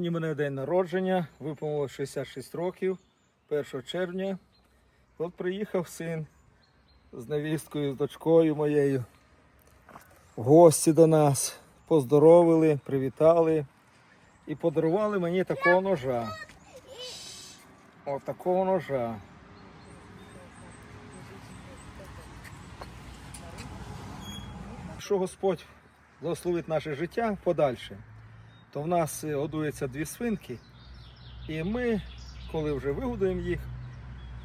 Сьогодні мене день народження, виповнило 66 років, 1 червня. От приїхав син з невісткою, з дочкою моєю. Гості до нас. Поздоровили, привітали і подарували мені такого ножа. От такого ножа. Якщо Господь благословить наше життя подальше, то в нас е, годується дві свинки, і ми, коли вже вигодуємо їх,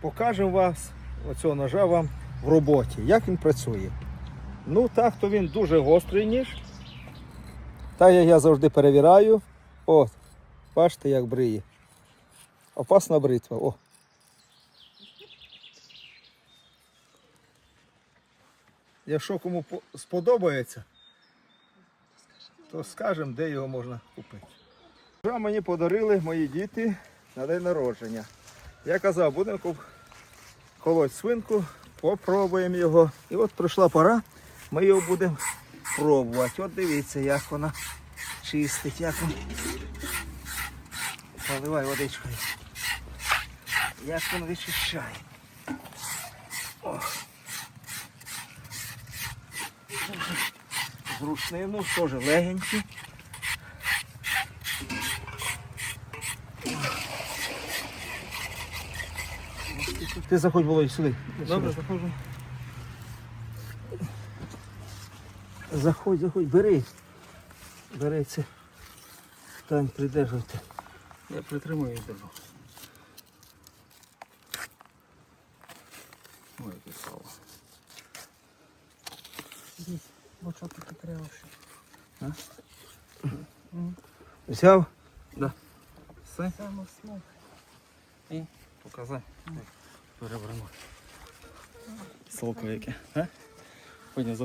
покажемо вас оцього ножа вам в роботі, як він працює. Ну так, то він дуже гострий ніж. Так як я завжди перевіряю. От, бачите, як бриє. Опасна бритва. О. Якщо кому сподобається, то скажемо, де його можна купити. Ножа мені подарили мої діти на день народження. Я казав, будемо колоть свинку, попробуємо його. І от прийшла пора, ми його будемо пробувати. От дивіться, як вона чистить, як він. Поливай водичкою. Як він вичищає. О. Дуже Зручний, ну теж легенький. Ти заходь, Володь, сюди. Добре, заходжу. Заходь, заходь, бери. Бери це. Тань, придержуйте. Я притримую і держу. Ой, яке сало. Бочок тут треба ще. Взяв? Да. Все? І показай. Переберемо. Солко яке. А? Потім